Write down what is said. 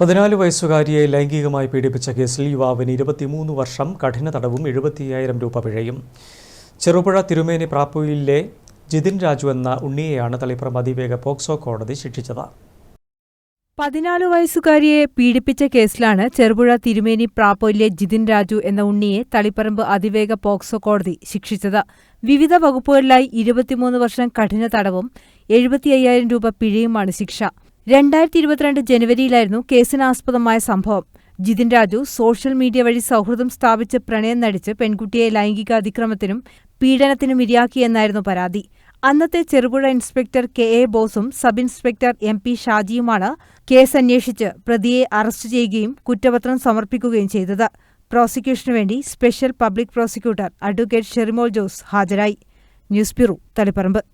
പതിനാല് വയസ്സുകാരിയെ ലൈംഗികമായി പീഡിപ്പിച്ച കേസിൽ യുവാവിന് ഇരുപത്തിമൂന്ന് വർഷം കഠിന തടവും എഴുപത്തിയ്യായിരം രൂപ പിഴയും. ചെറുപുഴ തിരുമേനി പ്രാപ്പുയിലെ ജിതിൻ രാജു എന്ന ഉണ്ണിയെയാണ് തളിപ്പുറം അതിവേഗ പോക്സോ കോടതി ശിക്ഷിച്ചത്. പതിനാല് വയസ്സുകാരിയെ പീഡിപ്പിച്ച കേസിലാണ് ചെറുപുഴ തിരുമേനി പ്രാപ്പോയിലെ ജിതിൻ രാജു എന്ന ഉണ്ണിയെ തളിപ്പറമ്പ് അതിവേഗ പോക്സോ കോടതി ശിക്ഷിച്ചത്. വിവിധ വകുപ്പുകളിലായി ഇരുപത്തിമൂന്ന് വർഷം കഠിന തടവും എഴുപത്തി രൂപ പിഴയുമാണ് ശിക്ഷ. രണ്ടായിരത്തി ഇരുപത്തിരണ്ട് ജനുവരിയിലായിരുന്നു കേസിനാസ്പദമായ സംഭവം. ജിതിൻ രാജു സോഷ്യൽ മീഡിയ വഴി സൗഹൃദം സ്ഥാപിച്ച് പ്രണയം നടിച്ച് പെൺകുട്ടിയെ ലൈംഗിക അതിക്രമത്തിനും പീഡനത്തിനും ഇരയാക്കിയെന്നായിരുന്നു പരാതി. അന്നത്തെ ചെറുപുഴ ഇൻസ്പെക്ടർ കെ എ ബോസും സബ് ഇൻസ്പെക്ടർ എം പി ഷാജിയുമാണ് കേസ് അന്വേഷിച്ച് പ്രതിയെ അറസ്റ്റ് ചെയ്യുകയും കുറ്റപത്രം സമർപ്പിക്കുകയും ചെയ്തത്. പ്രോസിക്യൂഷനു വേണ്ടി special public prosecutor advocate Sherimol Jose ഹാജരായി. News bureau Taliparamba.